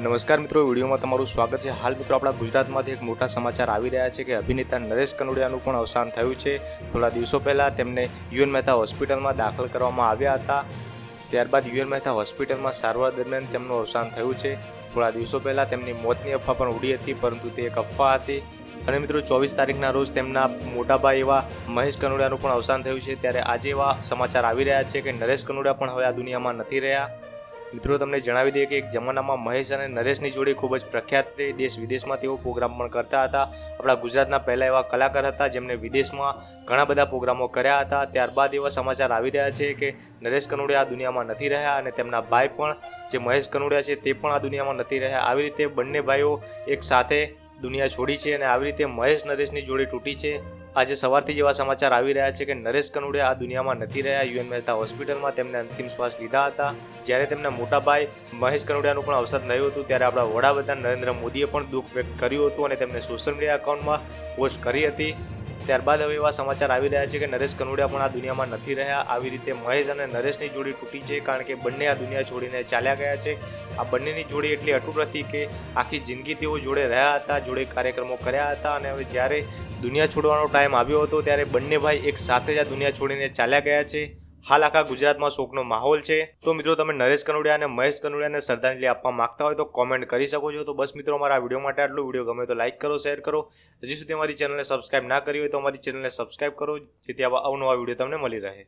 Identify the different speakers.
Speaker 1: નમસ્કાર મિત્રો, વિડીયોમાં તમારું સ્વાગત છે. હાલ મિત્રો આપણા ગુજરાતમાંથી એક મોટા સમાચાર આવી રહ્યા છે કે અભિનેતા નરેશ કનોડિયાનું પણ અવસાન થયું છે. થોડા દિવસો પહેલાં તેમને યુએન મહેતા હોસ્પિટલમાં દાખલ કરવામાં આવ્યા હતા. ત્યારબાદ યુએન મહેતા હોસ્પિટલમાં સારવાર દરમિયાન તેમનું અવસાન થયું છે. થોડા દિવસો પહેલાં તેમની મોતની અફવા પણ ઉડી હતી, પરંતુ તે એક અફવા હતી. અને મિત્રો, ચોવીસ તારીખના રોજ તેમના મોટાભાઈ એવા મહેશ કનોડિયાનું પણ અવસાન થયું છે. ત્યારે આજે એવા સમાચાર આવી રહ્યા છે કે નરેશ કનોડિયા પણ હવે આ દુનિયામાં નથી રહ્યા. મિત્રો, તમને જણાવી દઈએ કે એક જમાનામાં મહેશ અને નરેશની જોડી ખૂબ જ પ્રખ્યાત હતી દેશ વિદેશમાં તેઓ પ્રોગ્રામ પણ કરતા હતા. આપણા ગુજરાતના પહેલા એવા કલાકાર હતા જેમને વિદેશમાં ઘણા બધા પ્રોગ્રામો કર્યા હતા. ત્યારબાદ એવા સમાચાર આવી રહ્યા છે કે નરેશ કનોડિયા આ દુનિયામાં નથી રહ્યા અને તેમના ભાઈ પણ, જે મહેશ કનોડિયા છે તે પણ આ દુનિયામાં નથી રહ્યા. આવી રીતે બંને ભાઈઓ એક સાથે દુનિયા છોડી છે અને આવી રીતે મહેશ, નરેશની જોડી તૂટી છે. આજે સવારથી જેવા સમાચાર આવી રહ્યા છે કે નરેશ કનુડે આ દુનિયામાં નથી રહ્યા. યુએન મહેતા હોસ્પિટલમાં તેમને અંતિમ શ્વાસ લીધા હતા. જ્યારે તેમના મોટા ભાઈ મહેશ કનુડિયાનું પણ અવસાન થયું હતું, ત્યારે આપણા વડાપ્રધાન નરેન્દ્ર મોદીએ પણ દુઃખ વ્યક્ત કર્યું હતું અને તેમને સોશિયલ મીડિયા એકાઉન્ટમાં પોસ્ટ કરી હતી. ત્યારબાદ હવે એવા સમાચાર આવી રહ્યા છે કે નરેશ કનોડિયા પણ આ દુનિયામાં નથી રહ્યા. આવી રીતે મહેશ અને નરેશની જોડી તૂટી છે કારણ કે બંને આ દુનિયા છોડીને ચાલ્યા ગયા છે. આ બંનેની જોડી એટલી અટૂટ હતી કે આખી જિંદગી તેઓ જોડે રહ્યા હતા, જોડે કાર્યક્રમો કર્યા હતા અને હવે જ્યારે દુનિયા છોડવાનો ટાઈમ આવ્યો હતો ત્યારે બંને ભાઈ એક સાથે જ આ દુનિયા છોડીને ચાલ્યા ગયા છે. હાલ આખા ગુજરાતમાં શોકનો માહોલ છે. તો મિત્રો, તમે નરેશ કનુડિયા અને મહેશ કનુડિયાને શ્રદ્ધાંજલિ આપવા માંગતા હોય તો કોમેન્ટ કરી શકો છો. તો બસ મિત્રો મારા આ વીડિયો માટે આટલું. વીડિયો ગમે તો લાઇક કરો શેર કરો. હજી સુધી અમારી ચેનલને સબસ્ક્રાઇબ ના કરી હોય તો અમારી ચેનલને સબસ્ક્રાઇબ કરો. જેથી આવા અવનવા વીડિયો તમને મળી રહે.